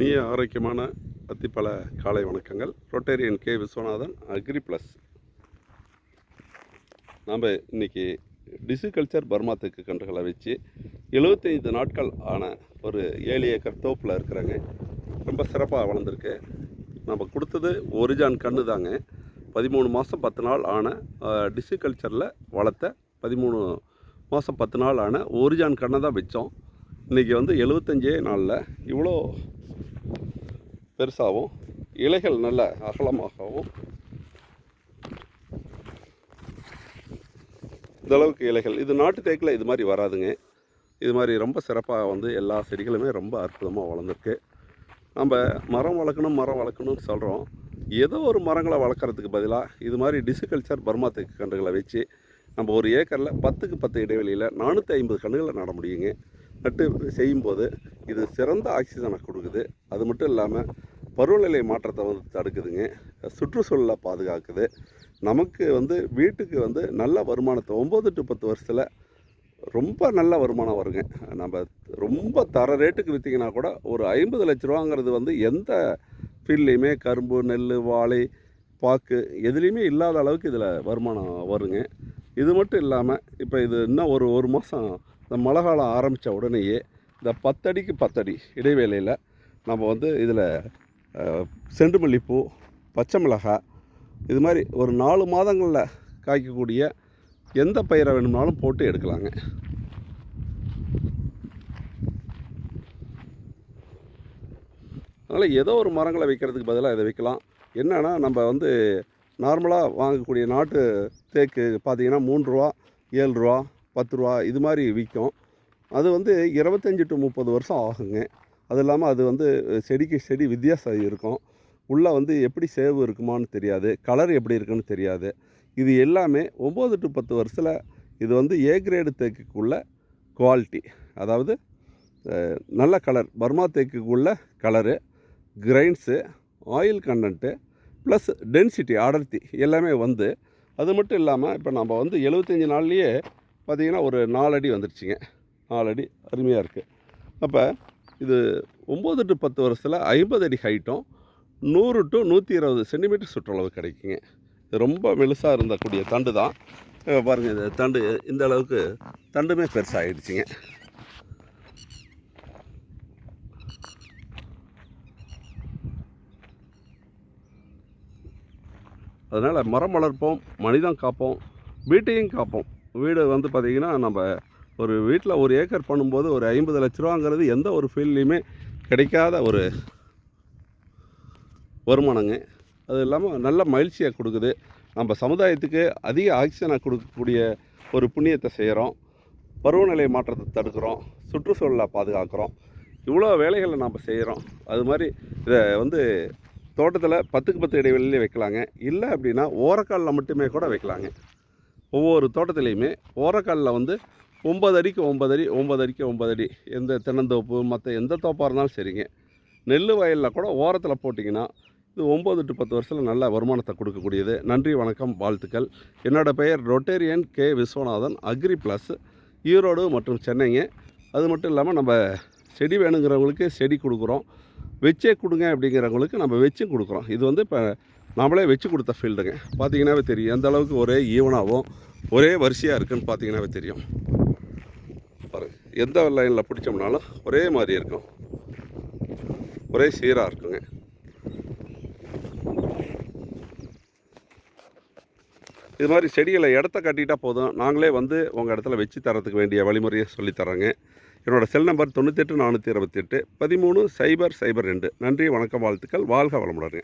இனிய ஆரோக்கியமான அத்திப்பழ காலை வணக்கங்கள். Rotarian K. Viswanathan agri plus நாம் இன்னைக்கு டிசிகல்ச்சர் பர்மா தெற்கு கன்றுகளை வச்சு 75 நாட்கள் ஆன ஒரு ஏழு ஏக்கர் தோப்பில் இருக்கிறாங்க. ரொம்ப சிறப்பாக வளர்ந்துருக்கு. நம்ம கொடுத்தது ஒரிஜான் கன்று தாங்க. பதிமூணு மாதம் பத்து நாள் ஆன டிசிகல்ச்சரில் வளர்த்த பதிமூணு மாதம் பத்து நாள் ஆன ஒரிஜான் கண்ணை தான் வச்சோம். இன்றைக்கி வந்து எழுபத்தஞ்சே நாளில் இவ்வளோ பெருசாகவும் இலைகள் நல்ல அகலமாகவும். இந்தளவுக்கு இலைகள். இது நாட்டு தேக்கில் இது மாதிரி வராதுங்க. இது மாதிரி ரொம்ப சிறப்பாக வந்து எல்லா செடிகளுமே ரொம்ப அற்புதமாக வளர்ந்துருக்கு. நம்ம மரம் வளர்க்கணும் மரம் வளர்க்கணும்னு சொல்கிறோம் ஏதோ ஒரு மரங்களை வளர்க்குறதுக்கு பதிலாக இது மாதிரி டிசிகல்ச்சர் பர்மா தேக்கு கன்றுகளை வச்சு நம்ம ஒரு ஏக்கரில் பத்துக்கு பத்து இடைவெளியில் நானூற்றி ஐம்பது கன்றுகளை நட முடியுங்க. நட்டு செய்யும்போது இது சிறந்த ஆக்சிஜனை கொடுக்குது. அது மட்டும் இல்லாமல் பருவநிலை மாற்றத்தை வந்து தடுக்குதுங்க. சுற்றுச்சூழலை பாதுகாக்குது. நமக்கு வந்து வீட்டுக்கு வந்து நல்ல வருமானத்தை ஒம்பது டு பத்து வருஷத்தில் ரொம்ப நல்ல வருமானம் வருங்க. நம்ம ரொம்ப தர ரேட்டுக்கு விற்றீங்கன்னா கூட ஒரு ஐம்பது லட்ச ரூபாங்கிறது வந்து எந்த ஃபீல்ட்லேயுமே கரும்பு நெல் வாழை பாக்கு எதுலேயுமே இல்லாத அளவுக்கு இதில் வருமானம் வருங்க. இது மட்டும் இல்லாமல் இப்போ இது இன்னும் ஒரு ஒரு மாதம் இந்த மழை காலம் ஆரம்பித்த உடனேயே இந்த பத்தடிக்கு பத்தடி இடைவேளையில் நம்ம வந்து இதில் செண்டு மல்லிப்பூ பச்சை மிளகாய் இது மாதிரி ஒரு நாலு மாதங்களில் காய்க்கக்கூடிய எந்த பயிரை வேணும்னாலும் போட்டு எடுக்கலாங்க. அதனால் ஏதோ ஒரு மரங்களை வைக்கிறதுக்கு பதிலாக இதை வைக்கலாம். என்னென்னா நம்ம வந்து நார்மலாக வாங்கக்கூடிய நாட்டு தேக்கு பார்த்தீங்கன்னா மூன்று ரூபா ஏழு ரூபா பத்து ரூபா இது மாதிரி விற்கும் அது வந்து இருபத்தஞ்சி டு முப்பது வருஷம் ஆகுங்க. அது இல்லாமல் அது வந்து செடிக்கு செடி வித்தியாசம் இருக்கும். உள்ளே வந்து எப்படி சேவு இருக்குமான்னு தெரியாது. கலர் எப்படி இருக்குன்னு தெரியாது. இது எல்லாமே ஒம்பது டு பத்து வருஷத்தில் இது வந்து ஏ கிரேடு தேக்குக்குள்ள குவாலிட்டி அதாவது நல்ல colour Burma தேக்குக்குள்ள colour grains oil content plus density அடர்த்தி எல்லாமே வந்து அது மட்டும் இல்லாமல் இப்போ நம்ம வந்து எழுபத்தஞ்சி நாள்லேயே பார்த்திங்கன்னா ஒரு நாலடி வந்துருச்சுங்க. நாலடி அருமையாக இருக்குது அப்போ இது ஒம்பது டு பத்து வருஷத்தில் ஐம்பது அடி ஹைட்டும் நூறு டு நூற்றி இருபது சென்டிமீட்டர் சுற்றளவு கிடைக்குங்க. இது ரொம்ப மெலுசாக இருந்தக்கூடிய தண்டு தான். பாருங்கள் இந்த இது தண்டு இந்த அளவுக்கு தண்டுமே பெருசாகிடுச்சிங்க அதனால் மரம் வளர்ப்போம் மனிதம் காப்போம் வீட்டையும் காப்போம். வீடு வந்து பார்த்திங்கன்னா நம்ம ஒரு வீட்டில் ஒரு ஏக்கர் பண்ணும்போது ஒரு ஐம்பது லட்ச ரூபாங்கிறது எந்த ஒரு ஃபீல்ட்லேயுமே கிடைக்காத ஒரு வருமானங்க. அது இல்லாமல் நல்ல மகிழ்ச்சியை கொடுக்குது. நம்ம சமுதாயத்துக்கு அதிக ஆக்சிஜனை கொடுக்கக்கூடிய ஒரு புண்ணியத்தை செய்கிறோம். பருவநிலை மாற்றத்தை தடுக்கிறோம். சுற்றுச்சூழலை பாதுகாக்கிறோம். இவ்வளோ வேலைகளை நாம் செய்கிறோம். அது மாதிரி இதை வந்து தோட்டத்தில் பத்துக்கு பத்து இடைவெளியிலே வைக்கலாங்க. இல்லை அப்படின்னா ஓரக்காலில் மட்டுமே கூட வைக்கலாங்க. ஒவ்வொரு தோட்டத்துலேயுமே ஓரக்காலில் வந்து ஒம்பது அடிக்கு ஒம்பது அடி ஒம்பது அடிக்கு ஒம்பது அடி. எந்த தென்னந்தோப்பு மற்ற எந்த தோப்பாக இருந்தாலும் சரிங்க. நெல் வயலில் கூட ஓரத்தில் போட்டிங்கன்னா இது ஒம்பது டு பத்து வருஷத்தில் நல்ல வருமானத்தை கொடுக்கக்கூடியது. நன்றி வணக்கம் வாழ்த்துக்கள். என்னோட பெயர் Rotarian K. Viswanathan agri plus Erode மற்றும் சென்னைங்க. அது மட்டும் இல்லாமல் நம்ம செடி வேணுங்கிறவங்களுக்கு செடி கொடுக்குறோம். வச்சே கொடுங்க அப்படிங்கிறவங்களுக்கு நம்ம வச்சும் கொடுக்குறோம். இது வந்து இப்போ நாமளே வச்சு கொடுத்த ஃபீல்டுங்க. பார்த்தீங்கன்னாவே தெரியும். எந்த அளவுக்கு ஒரே ஈவனாகவும் ஒரே வரிசையாக இருக்குன்னு பார்த்தீங்கன்னாவே தெரியும். எந்த லைனில் பிடிச்சோம்னாலும் ஒரே மாதிரி இருக்கும். ஒரே சீராக இருக்குங்க. இது மாதிரி செடிகளை இடத்த கட்டிட்டா போதும். நாங்களே வந்து உங்கள் இடத்துல வச்சு தரத்துக்கு வேண்டிய வழிமுறையை சொல்லித்தரோங்க என்னோடய செல் நம்பர் தொண்ணூத்தெட்டு நானூற்றி இருபத்தெட்டு பதிமூணு சைபர் சைபர் ரெண்டு. நன்றி வணக்கம் வாழ்த்துக்கள். வாழ்க வளமுடனே.